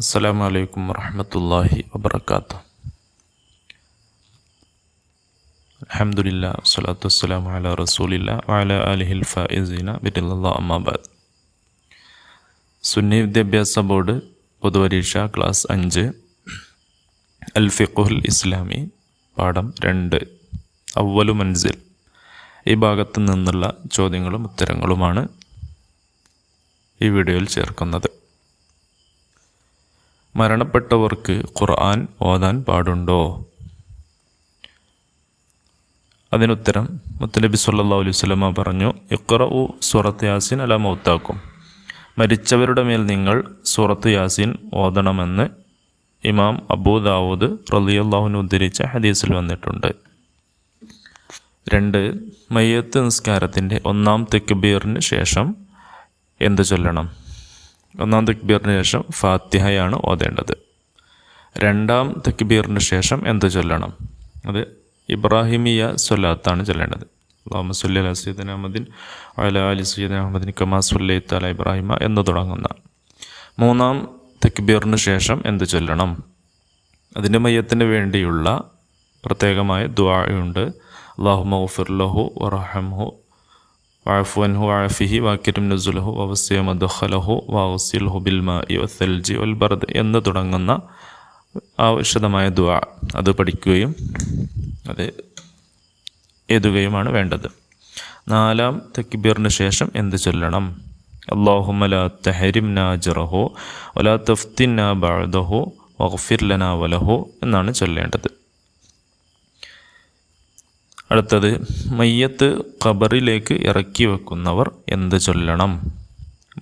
അസ്സലാമു അലൈക്കും വറഹമത്തല്ലാഹി വബർക്കാത്ത അലഹമുല്ല വസ്സലാത്തു വസ്സലാം അല റസൂലില്ല അല അലിഹിൽ ഫൈസീന ബിറ്റുള്ള അമ്മാബാദ് സുന്നി വിദ്യാഭ്യാസ ബോർഡ് പൊതുപരീക്ഷ ക്ലാസ് അഞ്ച് അൽ ഫിഖുൽ ഇസ്ലാമി പാഠം രണ്ട് അവലു മൻസിൽ. ഈ ഭാഗത്തു നിന്നുള്ള ചോദ്യങ്ങളും ഉത്തരങ്ങളുമാണ് ഈ വീഡിയോയിൽ ചേർക്കുന്നത്. മരണപ്പെട്ടവർക്ക് ഖുർആൻ ഓതാൻ പാടുണ്ടോ? അതിനുത്തരം മുത്തനബി സല്ലാ അലൈഹി പറഞ്ഞു ഉ സൂറത്ത് യാസിൻ അല മൗത്താക്കും. മരിച്ചവരുടെ മേൽ നിങ്ങൾ സൂറത്ത് യാസിൻ ഓതണമെന്ന് ഇമാം അബൂ ദാവൂദ് ഉദ്ധരിച്ച ഹദീസിൽ വന്നിട്ടുണ്ട്. രണ്ട് മയ്യത്ത് നിസ്കാരത്തിന്റെ ഒന്നാം തെക്കുബീറിന് ശേഷം എന്ത് ചൊല്ലണം? ഒന്നാം തക്ബീറിന് ശേഷം ഫാത്തിഹയാണ് ഓതേണ്ടത്. രണ്ടാം തക്ബീറിന് ശേഷം എന്ത് ചൊല്ലണം? അത് ഇബ്രാഹിമിയ സൊല്ലാത്താണ് ചൊല്ലേണ്ടത്. അള്ളാഹു സല്ലി അല സീദൻ അഹമ്മദിൻ അല അലി സീദ് അഹമ്മദിൻ കമാ സുല്ലി തല ഇബ്രാഹിമ എന്ന് തുടങ്ങുന്ന. മൂന്നാം തക്ബീറിന് ശേഷം എന്ത് ചൊല്ലണം? അതിന്റെ മയ്യത്തിന് വേണ്ടിയുള്ള പ്രത്യേകമായ ദ്വായുണ്ട് അള്ളാഹു മൗഫിർ ലഹു വറഹംഹു വാഫുഅൻഹു വാഫിഹി വാക്കിരും നസുലഹു വവസ്യ മദുഖലഹു വാസിൽഹു ബിൽമ വസൽജി വൽ ബർദ് എന്ന് തുടങ്ങുന്ന ആവശ്യതമായ ദുആ അത് പഠിക്കുകയും അത് എഴുതുകയുമാണ് വേണ്ടത്. നാലാം തക്ബീറിന് ശേഷം എന്ത് ചൊല്ലണം? അള്ളാഹുമ ലാ തഹരിംന ജറഹു വലാ തഫ്തിന്ന ബാദഹോ വഗ്ഫിർ ലനാ വലഹോ എന്നാണ് ചൊല്ലേണ്ടത്. അടുത്തത് മയ്യത്ത് ഖബറിലേക്ക് ഇറക്കി വെക്കുന്നവർ എന്ത് ചൊല്ലണം?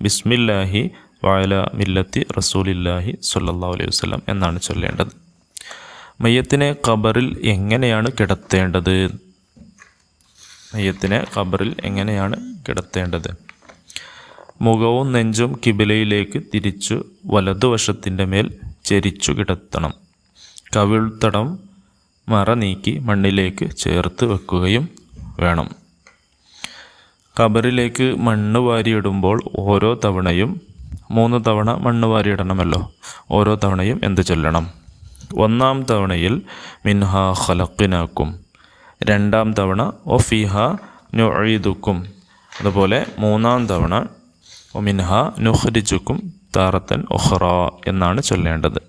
ബിസ്മില്ലാഹി വായല മില്ലത്തി റസൂലില്ലാഹി സല്ലാ അലൈഹി വസ്ലം എന്നാണ് ചൊല്ലേണ്ടത്. മയ്യത്തിനെ ഖബറിൽ എങ്ങനെയാണ് കിടത്തേണ്ടത്? മയ്യത്തിനെ ഖബറിൽ എങ്ങനെയാണ് കിടത്തേണ്ടത്? മുഖവും നെഞ്ചും കിബിലയിലേക്ക് തിരിച്ചു വലതുവശത്തിന്റെ മേൽ ചരിച്ചു കിടത്തണം. കവിൾത്തടം മറ നീക്കി മണ്ണിലേക്ക് ചേർത്ത് വെക്കുകയും വേണം. കബറിലേക്ക് മണ്ണ് വാരിയിടുമ്പോൾ ഓരോ തവണയും മൂന്ന് തവണ മണ്ണ് വാരിയിടണമല്ലോ. ഓരോ തവണയും എന്ത് ചൊല്ലണം? ഒന്നാം തവണയിൽ മിൻഹ ഖലക്കിനാക്കും രണ്ടാം തവണ ഒഫിഹ നുഴീദുക്കും അതുപോലെ മൂന്നാം തവണ ഒമിൻഹ നുഹരിജുക്കും താറത്തൻ ഒഹ്റ എന്നാണ് ചൊല്ലേണ്ടത്.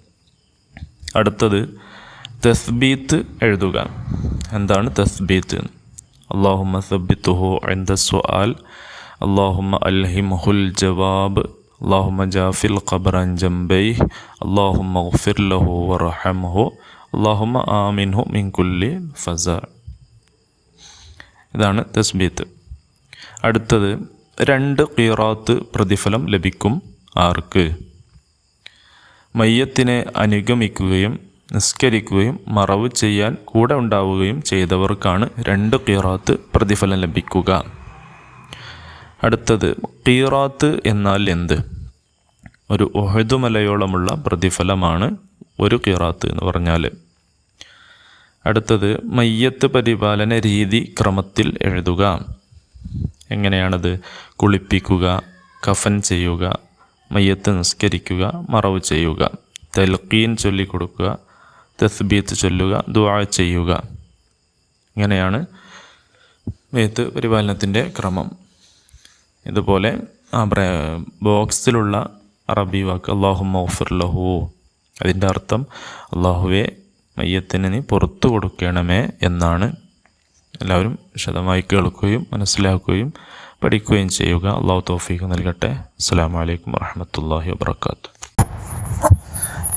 അടുത്തത് തസ്ബീത്ത് എഴുതുക. എന്താണ് തസ്ബീത്ത്? അള്ളാഹുമ്മ സബിത്തുഹു എന്ത അള്ളാഹുമ അള്ളാഹുമ്മ അൽഹിംഹുൽ ജവാബ്. അള്ളാഹുമ്മ ജാഫിൽ ഖബറൻ ജംബൈ അള്ളാഹുമ്മ ഗഫിർ ലഹു വറഹംഹു. അള്ളാഹുമ്മ ആമിൻഹു മിൻ കുല്ലി ഫസ. ഇതാണ് തസ്ബീത്ത്. അടുത്തത് രണ്ട് ഖീറാത്ത് പ്രതിഫലം ലഭിക്കും ആർക്ക്? മയ്യത്തിനെ അനുഗമിക്കുകയും നിസ്കരിക്കുകയും മറവ് ചെയ്യാൻ കൂടെ ഉണ്ടാവുകയും ചെയ്തവർക്കാണ് രണ്ട് കീറാത്ത് പ്രതിഫലം ലഭിക്കുക. അടുത്തത് കീറാത്ത് എന്നാൽ എന്ത്? ഒരു ഒഹദുമലയോളമുള്ള പ്രതിഫലമാണ് ഒരു കീറാത്ത് എന്ന് പറഞ്ഞാൽ അടുത്തത് മയ്യത്ത് പരിപാലന രീതി ക്രമത്തിൽ എഴുതുക. എങ്ങനെയാണത്? കുളിപ്പിക്കുക കഫൻ ചെയ്യുക മയ്യത്ത് നിസ്കരിക്കുക മറവ് ചെയ്യുക തൽക്കീൻ ചൊല്ലിക്കൊടുക്കുക തസ്ബീത്ത് ചൊല്ലുക ദുആ ചെയ്യുക. ഇങ്ങനെയാണ് മയ്യത്ത് പരിപാലനത്തിന്റെ ക്രമം. ഇതുപോലെ ബോക്സിലുള്ള അറബി വാക്ക് അള്ളാഹു മൗഫിർ ലഹു. അതിന്റെ അർത്ഥം അള്ളാഹുവെ മയ്യത്തിന് നീ പുറത്തു കൊടുക്കണമേ എന്നാണ്. എല്ലാവരും വിശദമായി കേൾക്കുകയും മനസ്സിലാക്കുകയും പഠിക്കുകയും ചെയ്യുക. അള്ളാഹു തോഫീക്ക് നൽകട്ടെ. അസ്സാം വലൈക്കും വാഹമത്തല്ലാഹി വാബർക്കാത്തു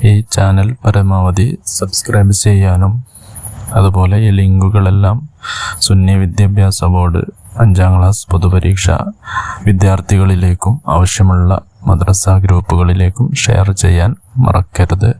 ഈ ചാനൽ പരമാവധി സബ്സ്ക്രൈബ് ചെയ്യാനും അതുപോലെ ഈ ലിങ്കുകളെല്ലാം സുന്നി വിദ്യാഭ്യാസ ബോർഡ് അഞ്ചാം ക്ലാസ് പൊതുപരീക്ഷ വിദ്യാർത്ഥികളിലേക്കും ആവശ്യമുള്ള മദ്രസ ഗ്രൂപ്പുകളിലേക്കും ഷെയർ ചെയ്യാൻ മറക്കരുത്.